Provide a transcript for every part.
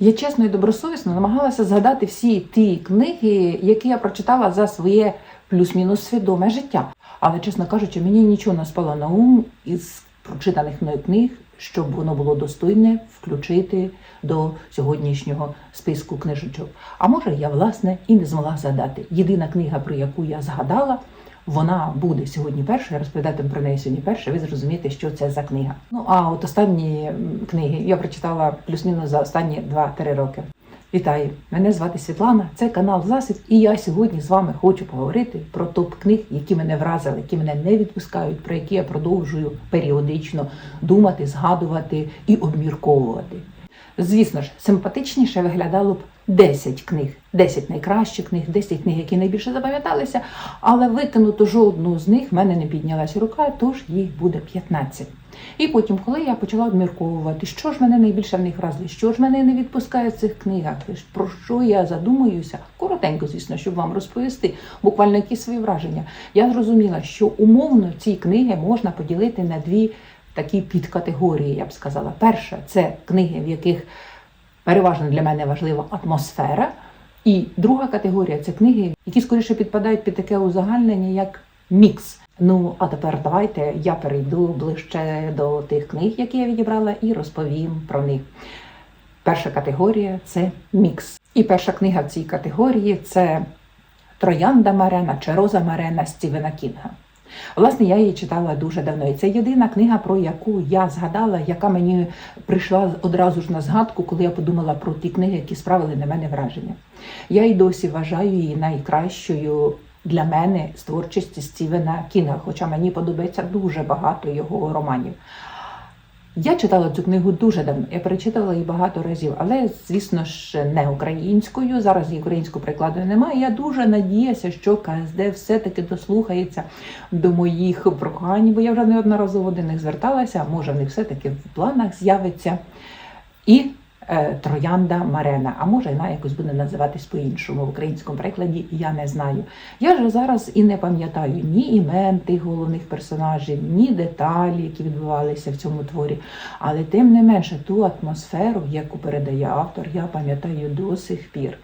Я чесно і добросовісно намагалася згадати всі ті книги, які я прочитала за своє плюс-мінус свідоме життя. Але, чесно кажучи, мені нічого не спало на ум із прочитаних мною книг, щоб воно було достойне включити до сьогоднішнього списку книжечок. А може, я власне і не змогла згадати. Єдина книга, про яку я згадала, вона буде сьогодні перша. Я розповідатиму про неї сьогодні перша. Ви зрозумієте, що це за книга. Ну а от останні книги я прочитала плюс-мінус за останні 2-3 роки. Вітаю! Мене звати Світлана, це канал Засіб, і я сьогодні з вами хочу поговорити про топ книг, які мене вразили, які мене не відпускають, про які я продовжую періодично думати, згадувати і обмірковувати. Звісно ж, симпатичніше виглядало б 10 книг, 10 найкращих книг, 10 книг, які найбільше запам'яталися, але викинуто жодну з них в мене не піднялася рука, тож їх буде 15. І потім, коли я почала обмірковувати, що ж мене найбільше в них вразило, що ж мене не відпускає в цих книгах, про що я задумуюся, коротенько, звісно, щоб вам розповісти, буквально якісь свої враження. Я зрозуміла, що умовно ці книги можна поділити на дві такі підкатегорії, я б сказала. Перша це книги, в яких переважно для мене важлива атмосфера. І друга категорія це книги, які скоріше підпадають під таке узагальнення, як мікс. Ну а тепер давайте я перейду ближче до тих книг, які я відібрала, і розповім про них. Перша категорія це мікс. І перша книга в цій категорії це Троянда Марена чи Роза Марена Стівена Кінга. Власне, я її читала дуже давно. І це єдина книга, про яку я згадала, яка мені прийшла одразу ж на згадку, коли я подумала про ті книги, які справили на мене враження. Я й досі вважаю її найкращою для мене з творчості Стівена Кінга, хоча мені подобається дуже багато його романів. Я читала цю книгу дуже давно. Я перечитала її багато разів, але звісно ж не українською. Зараз її українського прикладу немає. Я дуже надіюся, що КСД все-таки дослухається до моїх прохань, бо я вже неодноразово до них зверталася. Може, в них все-таки в планах з'явиться. І Троянда Марена, а може вона якось буде називатись по-іншому в українському перекладі, я не знаю. Я ж зараз і не пам'ятаю ні імен тих головних персонажів, ні деталі, які відбувалися в цьому творі. Але тим не менше, ту атмосферу, яку передає автор, я пам'ятаю до сих пір.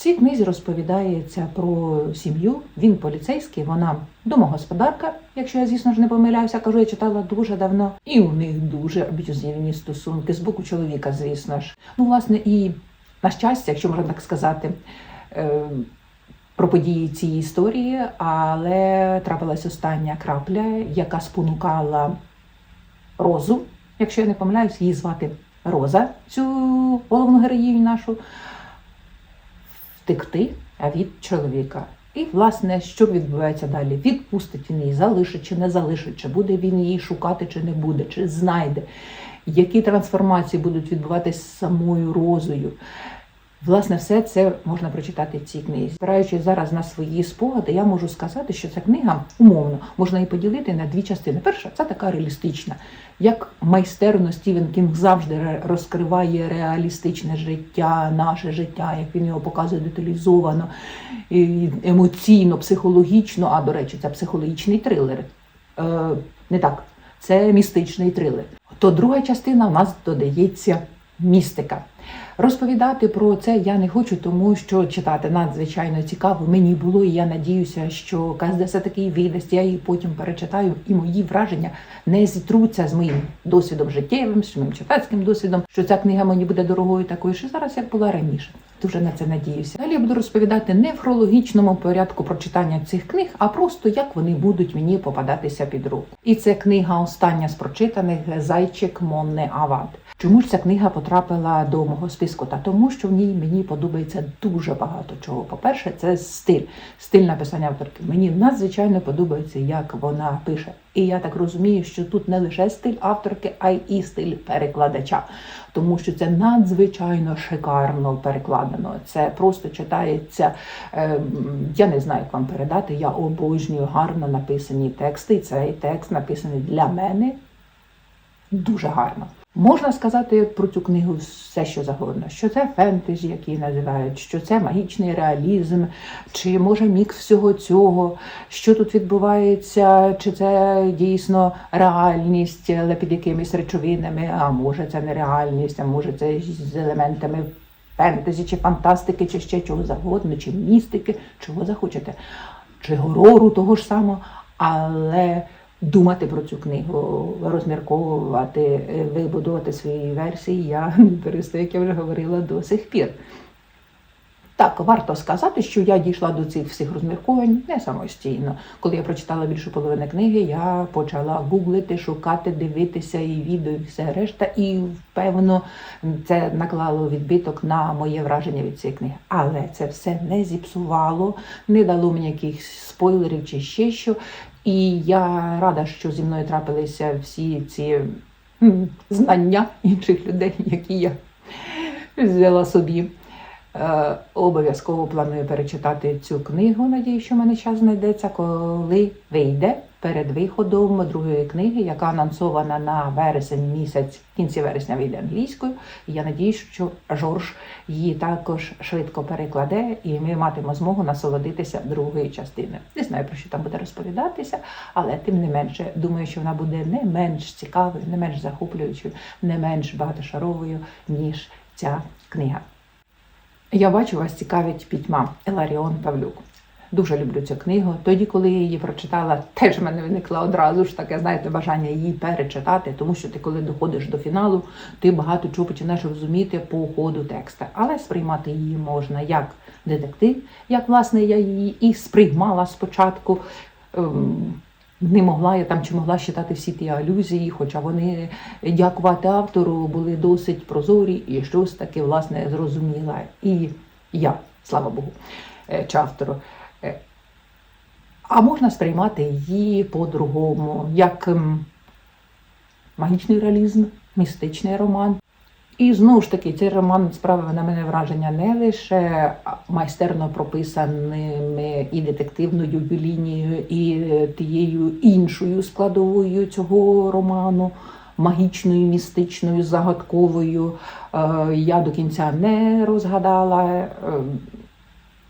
Цій книзі розповідається про сім'ю. Він поліцейський, вона домогосподарка, якщо я, звісно ж, не помиляюся, кажу, я читала дуже давно. І у них дуже аб'юзивні стосунки з боку чоловіка, звісно ж. Ну, власне, і на щастя, якщо можна так сказати. е, Про події цієї історії, але трапилась остання крапля, яка спонукала Розу, якщо я не помиляюсь, її звати Роза, цю головну героїню нашу, втекти від чоловіка. І, власне, що відбувається далі? Відпустить він її, залишить чи не залишить, чи буде він її шукати, чи не буде, чи знайде, які трансформації будуть відбуватися з самою розою. Власне, все це можна прочитати в цій книзі. Спираючись зараз на свої спогади, я можу сказати, що ця книга умовно можна її поділити на дві частини. Перша це така реалістична, як майстерно Стівен Кінг завжди розкриває реалістичне життя, наше життя, як він його показує деталізовано, емоційно, психологічно. А до речі, це психологічний трилер. Е, не так, це містичний трилер. То друга частина в нас додається містика. Розповідати про це я не хочу, тому що читати надзвичайно цікаво мені було, і я надіюся, що КСД все таки видасть, я її потім перечитаю, і мої враження не зітруться з моїм досвідом життєвим, з моїм читацьким досвідом, що ця книга мені буде дорогою такою, що зараз як була раніше. Дуже на це надіюся. Далі я буду розповідати не в хронологічному порядку прочитання цих книг, а просто як вони будуть мені попадатися під руку. І це книга остання з прочитаних Зайчик Монне Ават. Чому ж ця книга потрапила до мого списку? Та тому, що в ній мені подобається дуже багато чого. По-перше, це стиль, стиль написання авторки. Мені надзвичайно подобається, як вона пише. І я так розумію, що тут не лише стиль авторки, а й і стиль перекладача, тому що це надзвичайно шикарно перекладено. Це просто читається. е, я не знаю, як вам передати. Я обожнюю гарно написані тексти. Цей текст написаний для мене дуже гарно. Можна сказати про цю книгу все, що завгодно, що це фентезі, які називають, що це магічний реалізм, чи може мікс всього цього, що тут відбувається, чи це дійсно реальність, але під якимись речовинами, а може це не реальність, а може це з елементами фентезі, чи фантастики, чи ще чого завгодно, чи містики, чого захочете, чи горору того ж самого, але думати про цю книгу, розмірковувати, е, вибудувати свої версії, я перестаю, як я вже говорила, до сих пір. Так, варто сказати, що я дійшла до цих всіх розмірковань не самостійно. Коли я прочитала більшу половину книги, я почала гуглити, шукати, дивитися і відео, і все решта, і певно це наклало відбиток на моє враження від цієї книги. Але це все не зіпсувало, не дало мені якихось спойлерів чи ще що. І я рада, що зі мною трапилися всі ці знання інших людей, які я взяла собі. Е, Обов'язково планую перечитати цю книгу. Надію, що в мене час знайдеться, коли вийде перед виходом другої книги, яка анонсована на вересень місяць, кінці вересня вийде англійською. Я надію, що Жорж її також швидко перекладе, і ми матимемо змогу насолодитися другою частиною. Не знаю про що там буде розповідатися, але тим не менше думаю, що вона буде не менш цікавою, не менш захоплюючою, не менш багатошаровою, ніж ця книга. Я бачу, вас цікавить пітьма Еларіон Павлюк. Дуже люблю цю книгу. Тоді, коли я її прочитала, теж в мене виникло одразу ж таке, знаєте, бажання її перечитати, тому що ти, коли доходиш до фіналу, ти багато чого починаєш розуміти по ходу текста. Але сприймати її можна як детектив, як власне я її і сприймала спочатку. Ем, не могла я там чи могла читати всі ті алюзії, хоча вони, дякувати автору, були досить прозорі і щось таке власне зрозуміла. І я, слава Богу, е, чи автору. Е, А можна сприймати її по-другому, як ем, магічний реалізм, містичний роман. І знову ж таки, цей роман справив на мене враження не лише майстерно прописаними і детективною лінією, і тією іншою складовою цього роману, магічною, містичною, загадковою. Е, Я до кінця не розгадала.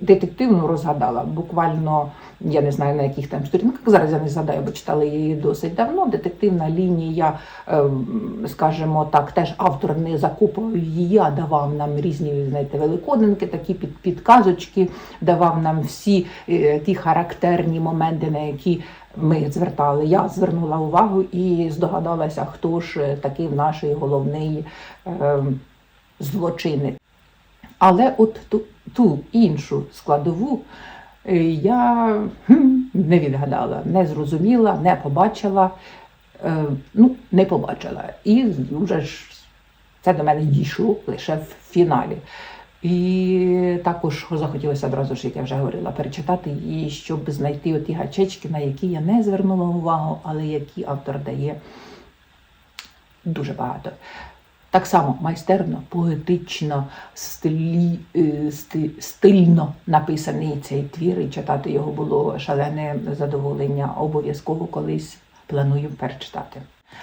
Детективну розгадала буквально, я не знаю на яких там сторінках. Зараз я не згадаю, бо читала її досить давно. Детективна лінія, ем, скажімо так, теж автор не закопував її, а давав нам різні знаєте, великодинки, такі під, підказочки, давав нам всі е, ті характерні моменти, на які ми звертали. Я звернула увагу і здогадалася, хто ж такий наш головний ем, злочинець. Але от ту, ту іншу складову е, я не відгадала, не зрозуміла, не побачила, е, ну, не побачила. І вже ж це до мене дійшло лише в фіналі. І також захотілося одразу ж, як я вже говорила, перечитати її, щоб знайти оті гачечки, на які я не звернула увагу, але які автор дає дуже багато. Так само майстерно, поетично, стилі, е, сти- стильно написаний цей твір, і читати його було шалене задоволення. Обов'язково колись планую перечитати.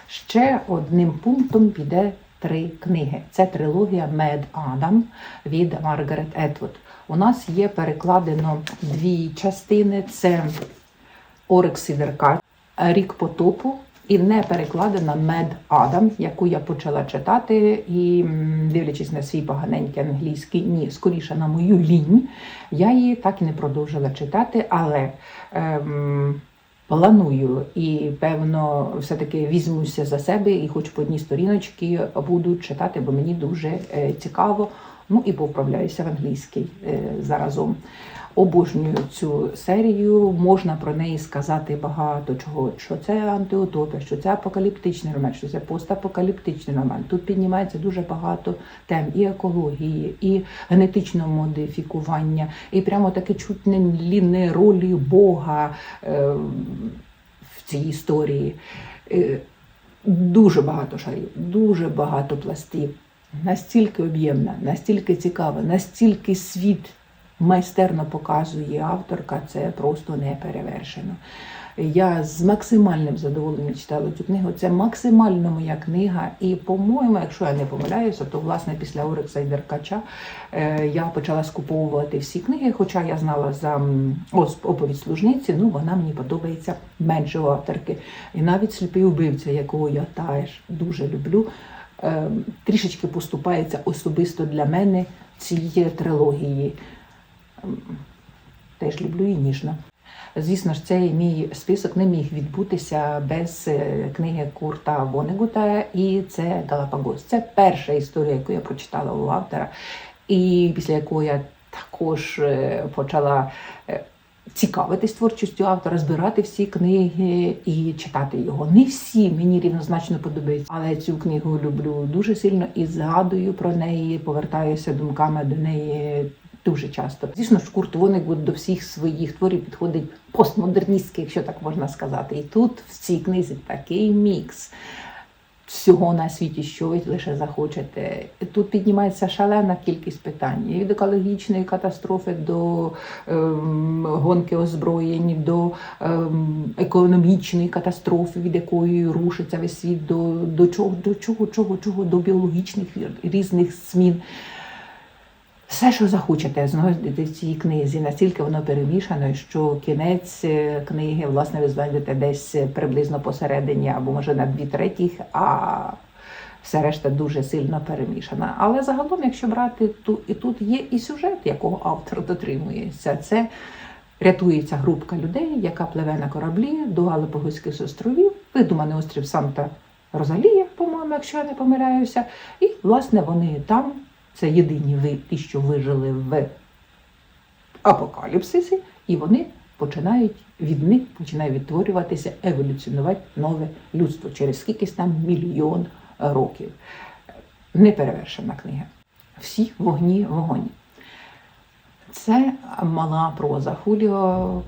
Ще одним пунктом піде три книги. Це трилогія Мед Адам від Маргарет Етвуд. У нас є перекладено дві частини: це Орекс і Рік потопу і не перекладена Мед Адам, яку я почала читати, і дивлячись на свій поганенький англійський, ні, скоріше на мою лінь, я її так і не продовжила читати, але ем, планую і певно все-таки візьмуся за себе і хоч по одній сторіночці буду читати, бо мені дуже е, цікаво. Ну і повправляюся в англійський е, заразом. Обожнюю цю серію. Можна про неї сказати багато чого. Що це антиутопія, що це апокаліптичний роман, що це постапокаліптичний роман. Тут піднімається дуже багато тем і екології, і генетичного модифікування, і прямо таке чутне ліне ролі Бога е, в цій історії. Е, дуже багато шарів, дуже багато пластів. Настільки об'ємна, настільки цікава, настільки світ майстерно показує авторка, це просто не перевершено. Я з максимальним задоволенням читала цю книгу. Це максимально моя книга. І, по-моєму, якщо я не помиляюся, то власне після Орекса і Деркача е, я почала скуповувати всі книги. Хоча я знала за оповідь служниці, ну вона мені подобається менше авторки. І навіть сліпий убивця, якого я теж дуже люблю, е, трішечки поступається особисто для мене цієї трилогії. Теж люблю і ніжно. Звісно ж, цей мій список не міг відбутися без е, книги Курта Вонегута, і це Галапагос. Це перша історія, яку я прочитала у автора, і після якої я також е, почала е, цікавитись творчістю автора, збирати всі книги і читати його. Не всі мені рівнозначно подобаються, але цю книгу люблю дуже сильно і згадую про неї, повертаюся думками до неї. Дуже часто. Звісно ж, Курт Вонегут до всіх своїх творів підходить постмодерністськи, якщо так можна сказати. І тут в цій книзі такий мікс всього на світі, що ви лише захочете. Тут піднімається шалена кількість питань від екологічної катастрофи до ем, гонки озброєнь, до ем, економічної катастрофи, від якої рушиться весь світ, до, до чого, до чого, чого, чого, до біологічних різних змін. Все, що захочете, знайдете в цій книзі, настільки воно перемішано, що кінець е, книги, власне, ви знайдете десь приблизно посередині, або може на дві третіх, а все решта дуже сильно перемішана. Але загалом, якщо брати ту і тут є і сюжет, якого автор дотримується, це рятується групка людей, яка пливе на кораблі до Галапагоських островів, видуманий острів Санта Розалія, по-моєму, якщо я не помиляюся. І, власне, вони там. Це єдині ви, ті, що вижили в апокаліпсисі, і вони починають від них починає відтворюватися, еволюціонувати нове людство через скількись там мільйон років. Неперевершена книга. Всі вогні вогонь. Це мала проза Хуліо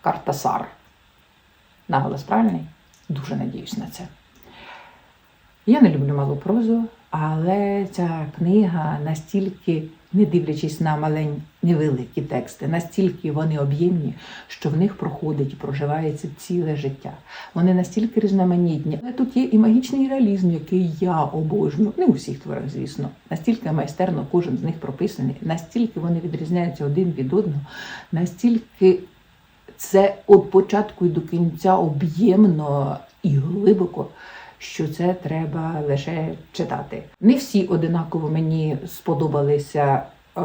Картасар. Наголос правильний? Дуже надіюсь на це. Я не люблю малу прозу, але ця книга настільки, не дивлячись на маленькі невеликі тексти, настільки вони об'ємні, що в них проходить і проживається ціле життя. Вони настільки різноманітні. Але тут є і магічний реалізм, який я обожнюю. Не у всіх творах, звісно. Настільки майстерно кожен з них прописаний, настільки вони відрізняються один від одного, настільки це від початку і до кінця об'ємно і глибоко що це треба лише читати. Не всі одинаково мені сподобалися е,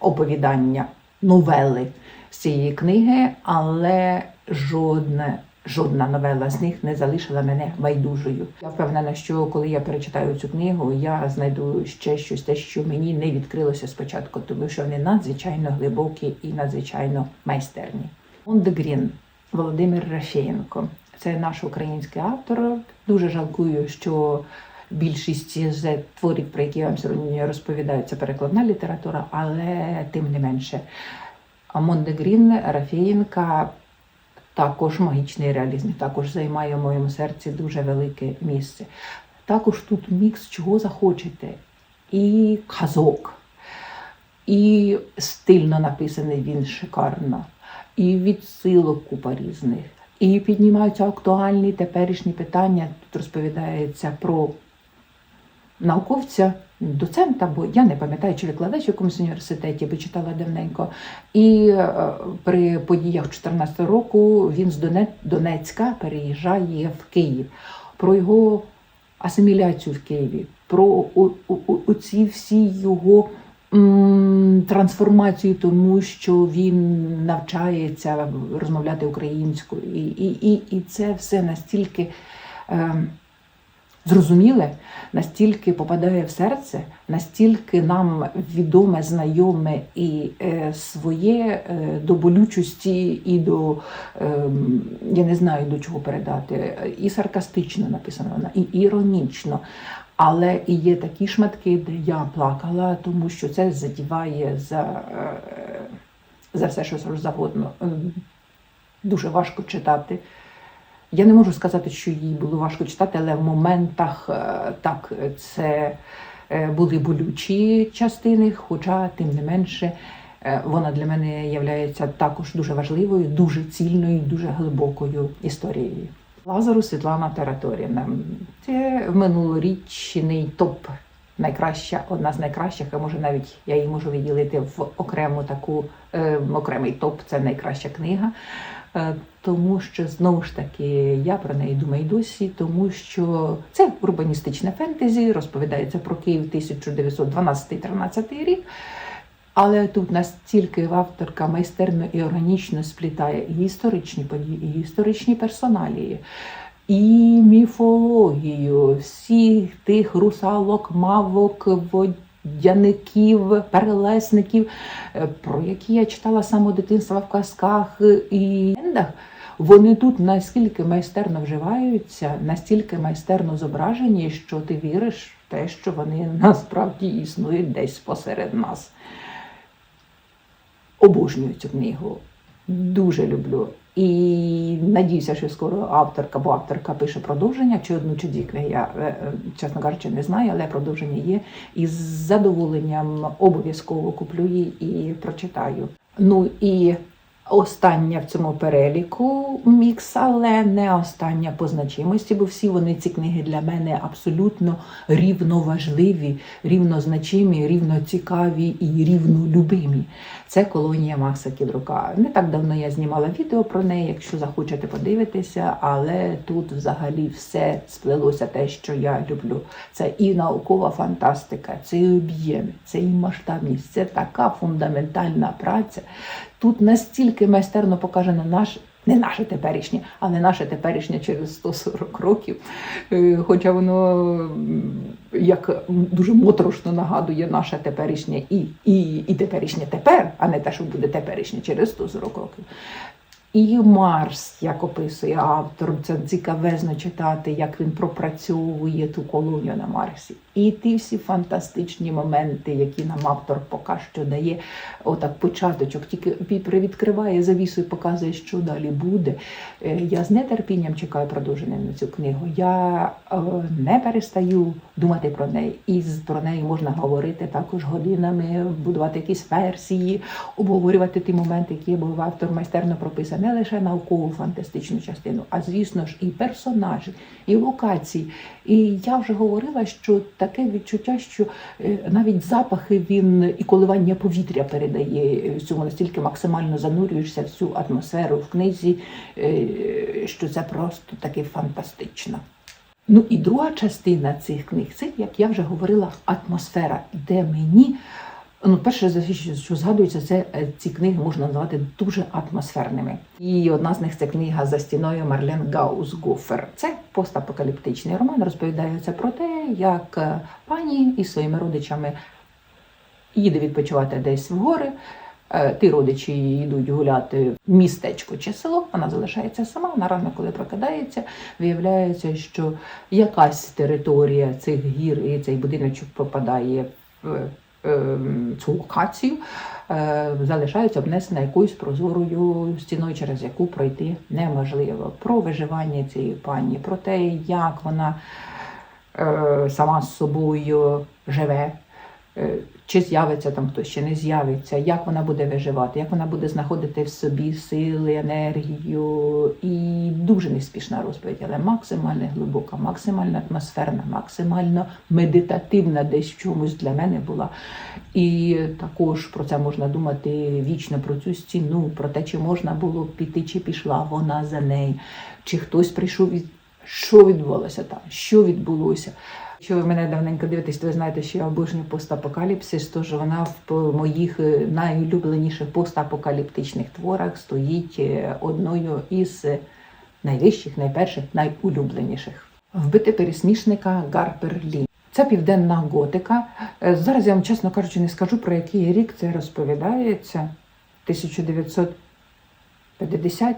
оповідання, новели з цієї книги, але жодне. Жодна новела з них не залишила мене байдужою. Я впевнена, що коли я перечитаю цю книгу, я знайду ще щось, те, що мені не відкрилося спочатку, тому що вони надзвичайно глибокі і надзвичайно майстерні. Мондегрін Володимир Рафєєнко. Це наш український автор. Дуже жалкую, що більшість з творів, про які я вам сьогодні розповідаю, це перекладна література, але тим не менше. Мондегрін Рафєєнка також магічний реалізм, також займає в моєму серці дуже велике місце. Також тут мікс чого захочете. І казок, і стильно написаний він шикарно, і відсилок купа різних. І піднімаються актуальні теперішні питання. Тут розповідається про науковця, доцента, бо я не пам'ятаю, чи викладач в якомусь університеті, бо читала давненько. І е, при подіях 14 року він з Донецька переїжджає в Київ. Про його асиміляцію в Києві, про оці всі його трансформацію, тому що він навчається розмовляти українською, і, і, і, і це все настільки. Е, Зрозуміле, настільки попадає в серце, настільки нам відоме, знайоме і е, своє е, до болючості, і до е, я не знаю до чого передати. І саркастично написано і іронічно. Але і є такі шматки, де я плакала, тому що це задіває за, е, за все, що завгодно. Е, Дуже важко читати. Я не можу сказати, що їй було важко читати, але в моментах е, так це е, були болючі частини, хоча, тим не менше, Вона для мене є також дуже важливою, дуже цільною, дуже глибокою історією. Лазару Світлана Тераторівна. Це минулорічний топ. Найкраща, одна з найкращих, а може навіть я її можу виділити в окрему таку е, окремий топ. Це найкраща книга. Е, тому що знову ж таки я про неї думаю досі, тому що це урбаністичне фентезі, розповідається про Київ 1912-13 рік. Але тут настільки авторка майстерно і органічно сплітає і історичні події, і історичні персоналії, і міфологію всіх тих русалок, мавок, водяників, перелесників, е, про які я читала самого дитинства в казках і легендах. Вони тут наскільки майстерно вживаються, настільки майстерно зображені, що ти віриш в те, що вони насправді існують десь посеред нас. Обожнюю цю книгу. Дуже люблю. І надіюся, що скоро авторка, бо авторка пише продовження, чи одну, чи дві книги. Я, е, е, чесно кажучи, не знаю, але продовження є. І з задоволенням обов'язково куплю її і прочитаю. Ну і остання в цьому переліку мікс, але не остання по значимості, бо всі вони ці книги для мене абсолютно рівноважливі, рівнозначимі, рівноцікаві і рівнолюбимі. Це колонія Макса Кідрука. Не так давно я знімала відео про неї, якщо захочете подивитися, але тут взагалі все сплелося те, що я люблю. Це і наукова фантастика, це і об'єми, це і масштабність, це така фундаментальна праця. Тут настільки майстерно покажено наш. Не наше теперішнє, а не наше теперішнє через 140 років. Е, Хоча воно як дуже моторошно нагадує наше теперішнє і, і, і теперішнє тепер, а не те, що буде теперішнє через 140 років. І Марс, як описує автор, це цікавезно читати, як він пропрацьовує ту колонію на Марсі. І ті всі фантастичні моменти, які нам автор поки що дає, отак початочок, тільки привідкриває завісу і показує, що далі буде. Е, Я з нетерпінням чекаю продовження на цю книгу. Я е, не перестаю думати про неї. І про неї можна говорити також годинами, будувати якісь версії, обговорювати ті моменти, які був автор майстерно не лише наукову фантастичну частину, а звісно ж і персонажі, і локації. І я вже говорила, що таке відчуття, що е, навіть запахи він і коливання повітря передає в цьому настільки максимально занурюєшся в цю атмосферу в книзі, е, що це просто таки фантастично. Ну і друга частина цих книг це, як я вже говорила, атмосфера, де мені. Ну, перше, за що- згадується, це е, ці книги можна назвати дуже атмосферними. І одна з них це книга за стіною Марлен Гаус Гофер. Це постапокаліптичний роман. Розповідається про те, як е, пані із своїми родичами їде відпочивати десь в гори. Е, Ті родичі йдуть гуляти в містечко чи село, вона залишається сама. На ранок, коли прокидається, виявляється, що якась територія цих гір і цей будиночок попадає в цю локацію, е, залишається обнесена якоюсь прозорою стіною, через яку пройти неможливо. Про виживання цієї пані, про те, як вона е, сама з собою живе. Чи з'явиться там хтось, чи не з'явиться, як вона буде виживати, як вона буде знаходити в собі сили, енергію. І дуже неспішна розповідь, але максимально глибока, максимально атмосферна, максимально медитативна десь в чомусь для мене була. І також про це можна думати вічно, про цю стіну, про те, чи можна було піти, чи пішла вона за нею, чи хтось прийшов і що відбувалося там, що відбулося. Якщо ви мене давненько дивитесь, ви знаєте, що я обожнюю постапокаліпсис, тож вона в моїх е, найулюбленіших постапокаліптичних творах стоїть е, одною із найвищих, найперших, найулюбленіших. Вбити пересмішника Гарпер Лі. Це південна готика. Е, Зараз я вам, чесно кажучи, не скажу, про який рік це розповідається. 1950.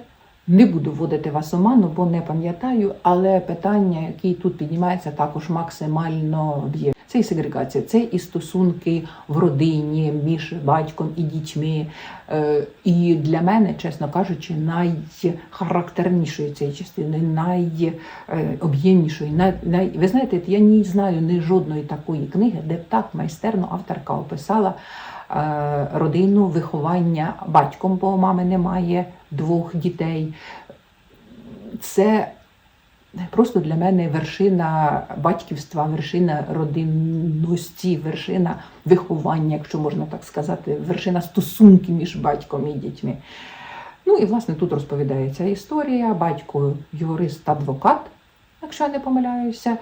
Не буду вводити вас у ману, бо не пам'ятаю, але питання, які тут піднімаються, також максимально б'є. Це і сегрегація, це і стосунки в родині між батьком і дітьми. Е, І для мене, чесно кажучи, найхарактернішою цієї частини, найоб'ємнішою. Най. Ви знаєте, я не знаю ні жодної такої книги, де б так майстерно авторка описала родину, виховання батьком, бо мами немає двох дітей. Це просто для мене вершина батьківства, вершина родинності, вершина виховання, якщо можна так сказати, вершина стосунків між батьком і дітьми. Ну і власне тут розповідається історія. Батько юрист-адвокат, якщо я не помиляюся.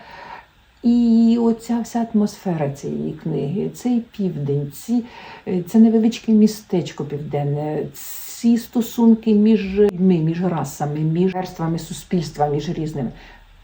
І оця вся атмосфера цієї книги, цей південь, ці, е, це невеличке містечко південне, ці стосунки між людьми, між расами, між верствами суспільства, між різними.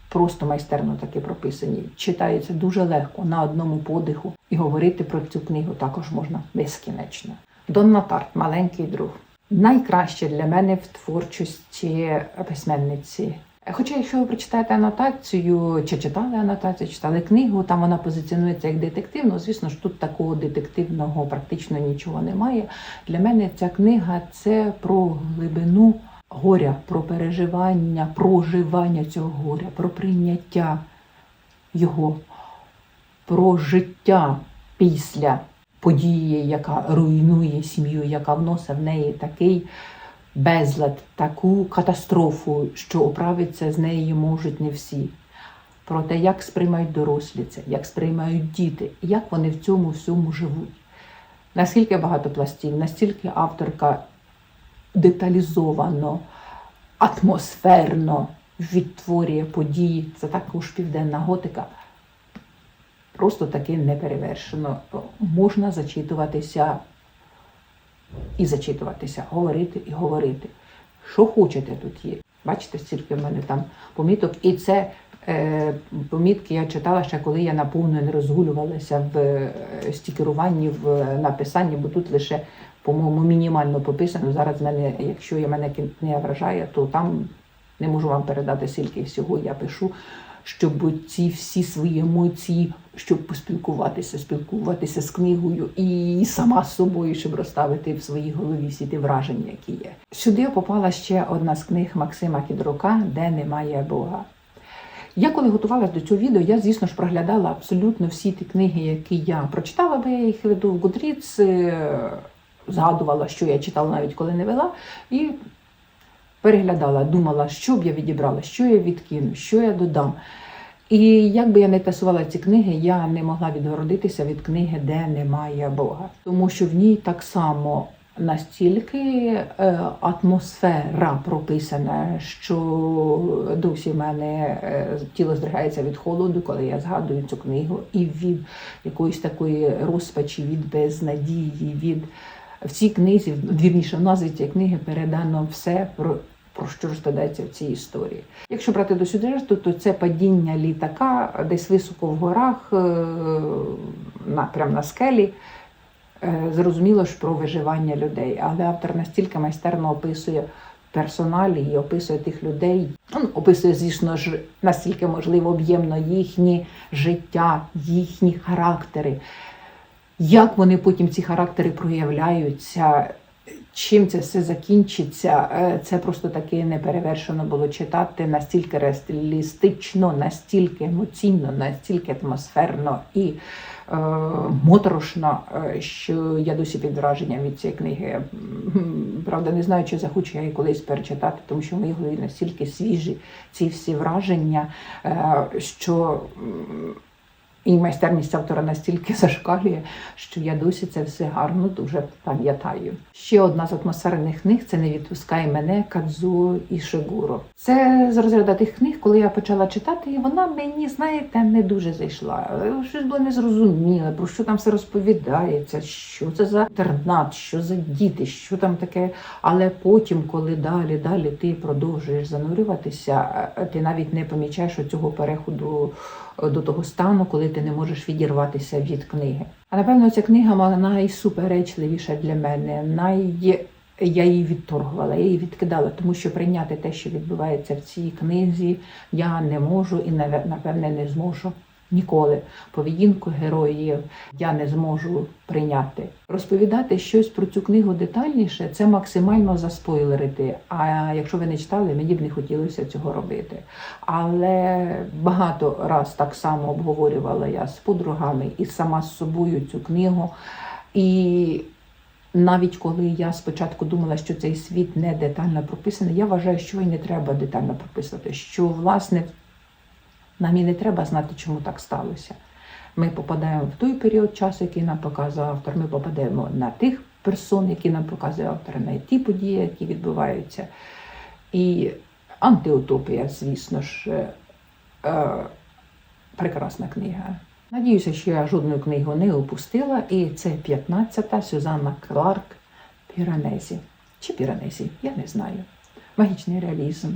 Просто майстерно таки прописані. Читається дуже легко на одному подиху. І говорити про цю книгу також можна безкінечно. Донна Тарт, маленький друг. Найкраще для мене в творчості письменниці. Хоча, якщо ви прочитаєте анотацію, чи читали анотацію, читали книгу, там вона позиціонується як детективно. Звісно ж, тут такого детективного практично нічого немає. Для мене ця книга це про глибину горя, про переживання, проживання цього горя, про прийняття його, про життя після події, яка руйнує сім'ю, яка вносить в неї такий безлад, таку катастрофу, що оправитися з неї можуть не всі. Про те, як сприймають дорослі це, як сприймають діти, як вони в цьому всьому живуть. Наскільки багато пластів, настільки авторка деталізовано, атмосферно відтворює події. Це також південна готика. Просто таки неперевершено. Можна зачитуватися і зачитуватися, говорити і говорити. Що хочете тут є. Бачите, стільки в мене там поміток. І це е, помітки я читала ще, коли я наповно не розгулювалася в е, стікеруванні, в е, написанні, бо тут лише, по-моєму, мінімально пописано. Зараз мене, якщо я мене книга вражає, то там не можу вам передати скільки всього я пишу, щоб ці всі свої емоції, щоб поспілкуватися, спілкуватися з книгою і сама з собою, щоб розставити в своїй голові всі ті враження, які є. Сюди попала ще одна з книг Максима Кідрука, де немає Бога. Я коли готувалася до цього відео, я, звісно ж, проглядала абсолютно всі ті книги, які я прочитала, бо я їх веду в Goodreads, е, згадувала, що я читала навіть коли не вела, і переглядала, думала, що б я відібрала, що я відкину, що я додам. І як би я не тасувала ці книги, я не могла відгородитися від книги, де немає Бога. Тому що в ній так само настільки е, атмосфера прописана, що досі в мене е, тіло здригається від холоду, коли я згадую цю книгу, і від якоїсь такої розпачі, від безнадії, від в цій книзі, вірніше в назві цієї книги передано все про. Про що розповідається в цій історії? Якщо брати до сюжету, то це падіння літака десь високо в горах, е, прямо на скелі. Е, Зрозуміло ж про виживання людей, але автор настільки майстерно описує персоналі і описує тих людей. Ну, описує, звісно ж, настільки можливо об'ємно їхні життя, їхні характери, як вони потім ці характери проявляються. Чим це все закінчиться, е, це просто таки неперевершено було читати настільки реалістично, настільки емоційно, настільки атмосферно і е, моторошно, е, що я досі під враженням від цієї книги. Правда, не знаю, чи захочу я її колись перечитати, тому що в моїй голові настільки свіжі ці всі враження, е, що і майстерність автора настільки зашкалює, що я досі це все гарно дуже пам'ятаю. Ще одна з атмосферних книг це не відпускай мене Кадзуо і Шигуро. Це з розряду тих книг, коли я почала читати, і вона мені, знаєте, не дуже зайшла. Щось було незрозуміле, про що там все розповідається, що це за інтернат, що за діти, що там таке. Але потім, коли далі, далі ти продовжуєш занурюватися, ти навіть не помічаєш цього переходу е, до того стану, коли ти не можеш відірватися від книги. А напевно, ця книга мала найсуперечливіша для мене. Най... Я її відторгувала, я її відкидала, тому що прийняти те, що відбувається в цій книзі, я не можу і напевне не зможу ніколи. Поведінку героїв я не зможу прийняти. Розповідати щось про цю книгу детальніше це максимально заспойлерити. А якщо ви не читали, мені б не хотілося цього робити. Але багато раз так само обговорювала я з подругами і сама з собою цю книгу. І навіть коли я спочатку думала, що цей світ не детально прописаний, я вважаю, що і не треба детально прописувати. Що, власне, нам і не треба знати, чому так сталося. Ми попадаємо в той період часу, який нам показує автор. Ми попадаємо на тих персон, які нам показує автор, на ті події, які відбуваються. І антиутопія, звісно ж, е, е, прекрасна книга. Надіюся, що я жодну книгу не опустила, і це 15-та Сюзанна Кларк Піранезі. Чи Піранезі, я не знаю. Магічний реалізм.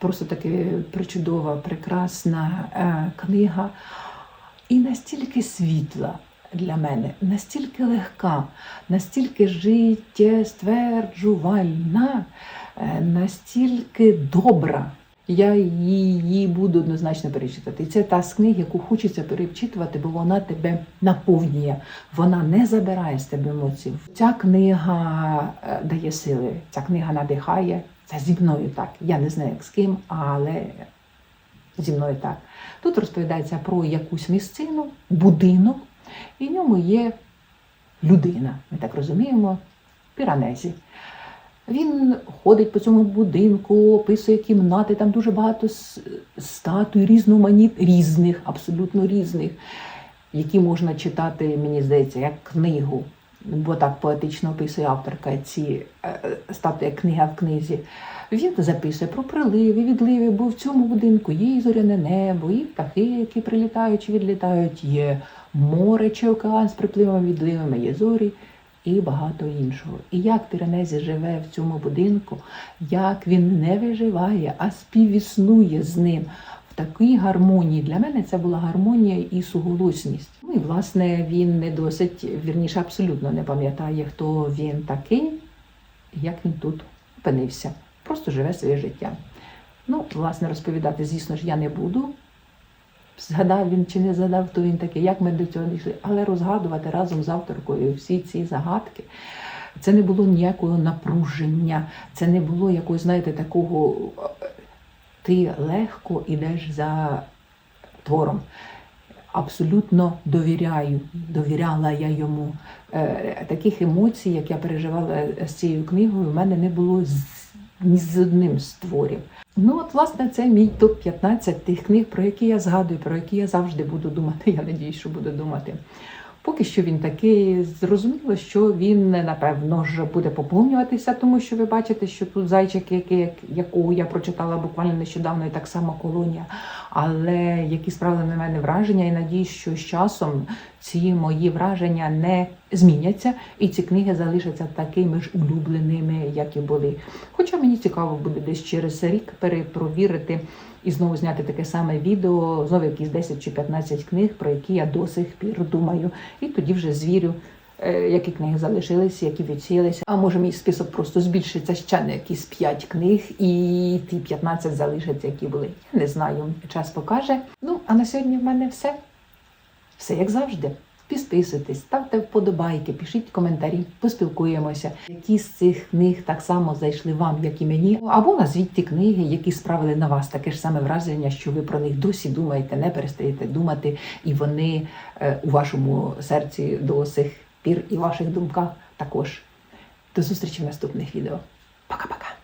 Просто таки причудова, прекрасна е, книга. І настільки світла для мене, настільки легка, настільки життєстверджувальна, е, настільки добра. Я її буду однозначно перечитати. І це та з книг, яку хочеться перечитувати, бо вона тебе наповнює, вона не забирає з тебе емоцій. Ця книга е, дає сили, ця книга надихає. Це зі мною так. Я не знаю, як з ким, але зі мною так. Тут розповідається про якусь місцину, будинок, і в ньому є людина. Ми так розуміємо, піранезі. Він ходить по цьому будинку, описує кімнати, там дуже багато статуй різноманіт, різних, абсолютно різних, які можна читати, мені здається, як книгу. Бо так поетично описує авторка ці е, статуї, як книга в книзі. Він записує про приливи, відливи, бо в цьому будинку є зоряне небо, і птахи, які прилітають чи відлітають, є море чи океан з припливами, відливами, є зорі і багато іншого. І як Піранезі живе в цьому будинку, як він не виживає, а співіснує з ним такій гармонії. Для мене це була гармонія і суголосність. Ну і власне він не досить, вірніше, абсолютно не пам'ятає, хто він такий, як він тут опинився. Просто живе своє життя. Ну, власне, розповідати, звісно ж, я не буду. Згадав він чи не згадав, хто він такий, як ми до цього дійшли, але розгадувати разом з авторкою всі ці загадки. Це не було ніякого напруження, це не було якогось, знаєте, такого ти легко йдеш за твором. Абсолютно довіряю, довіряла я йому. Е, таких емоцій, як я переживала з цією книгою, в мене не було ні з одним з творів. Ну, от, власне, це мій топ-15 тих книг, про які я згадую, про які я завжди буду думати. Я надію, що буду думати. Поки що він такий, зрозуміло, що він напевно ж буде поповнюватися, тому що ви бачите, що тут зайчик, який, якого я прочитала буквально нещодавно, і так само колонія. Але які справили на мене враження, і надію, що з часом ці мої враження не зміняться, і ці книги залишаться такими ж улюбленими, як і були. Хоча мені цікаво буде десь через рік перепровірити і знову зняти таке саме відео, знову якісь 10 чи 15 книг, про які я до сих пір думаю. І тоді вже звірю, е, які книги залишилися, які відсіялися. А може мій список просто збільшиться ще на якісь 5 книг, і ті 15 залишаться, які були. Я не знаю, час покаже. Ну, а на сьогодні в мене все. Все як завжди. Підписуйтесь, ставте вподобайки, пишіть коментарі, поспілкуємося. Які з цих книг так само зайшли вам, як і мені. Або назвіть ті книги, які справили на вас таке ж саме враження, що ви про них досі думаєте, не перестаєте думати, і вони е, у вашому серці до сих пір і ваших думках також. До зустрічі в наступних відео. Пока-пока.